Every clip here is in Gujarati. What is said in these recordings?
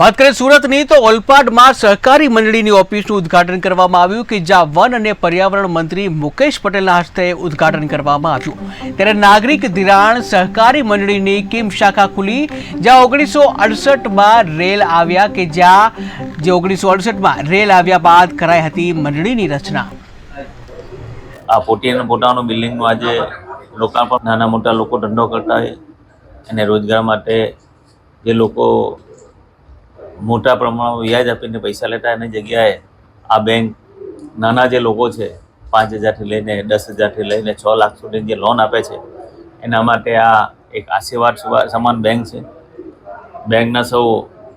વાત કરીએ સુરતની, તો ઓલપાડમાં સહકારી મંડળીની ઓફિસનું ઉદ્ઘાટન કરવામાં આવ્યું કે જ્યાં વન અને પર્યાવરણ મંત્રી મુકેશ પટેલના હસ્તે ઉદ્ઘાટન કરવામાં આવ્યું. ત્યારે નાગરિક ધિરાણ સહકારી મંડળીની કિમ શાખા ખુલી, જ્યાં ઓગણીસો અડસઠમાં રેલ આવ્યા કે જ્યાં, જે ઓગણીસો અડસઠમાં રેલ આવ્યા બાદ કરાઈ હતી મંડળીની રચના. આ પોટી પોતાનું બિલ્ડિંગનું આજે લોકાર્પણ. નાના મોટા લોકો ધંધો કરતા હોય અને રોજગાર માટે જે લોકો મોટા પ્રમાણમાં વ્યાજ આપીને પૈસા લેતા એની જગ્યાએ આ બેંક નાના જે લોકો છે, પાંચ હજારથી લઈને દસ હજારથી લઈને છ લાખ સુધી જે લોન આપે છે, એના માટે આ એક આશીર્વાદ સમાન બેંક છે. બેંકના સૌ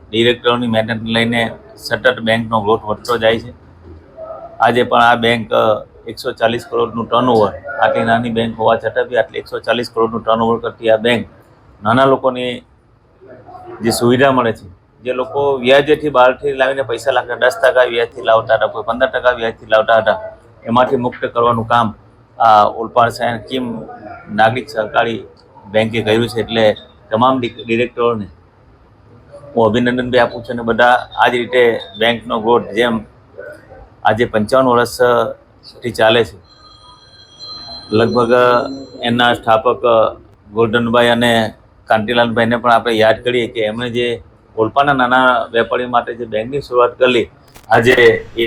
ડિરેક્ટરોની મહેનત લઈને સતત બેંકનો ગ્રોથ વધતો જાય છે. આજે પણ આ બેંક એકસો ચાલીસ કરોડનું ટર્નઓવર આટલી નાની બેંક હોવા છતાં બી આટલી એકસો ચાલીસ કરોડનું ટર્નઓવર કરતી આ બેંક નાના લોકોની જે સુવિધા મળે છે જે લોકો વ્યાજેથી બહારથી લાવીને પૈસા લાગતા દસ ટકા વ્યાજથી લાવતા હતા, કોઈ પંદર ટકા વ્યાજથી લાવતા હતા, એમાંથી મુક્ત કરવાનું કામ આ ઓલપાડ સાયન કિમ નાગરિક સહકારી બેંકે કર્યું છે એટલે તમામ ડિરેક્ટરોને હું અભિનંદન બી આપું છું અને બધા આ જ રીતે બેંકનો ગ્રોથ જેમ આજે પંચાવન વર્ષથી ચાલે છે. લગભગ એના સ્થાપક ગોલ્ડનભાઈ અને કાંતિલાલભાઈને પણ આપણે યાદ કરીએ કે એમણે જે ઓલપાના નાના વેપારી માટે જે બેંકની શરૂઆત કરી આજે એ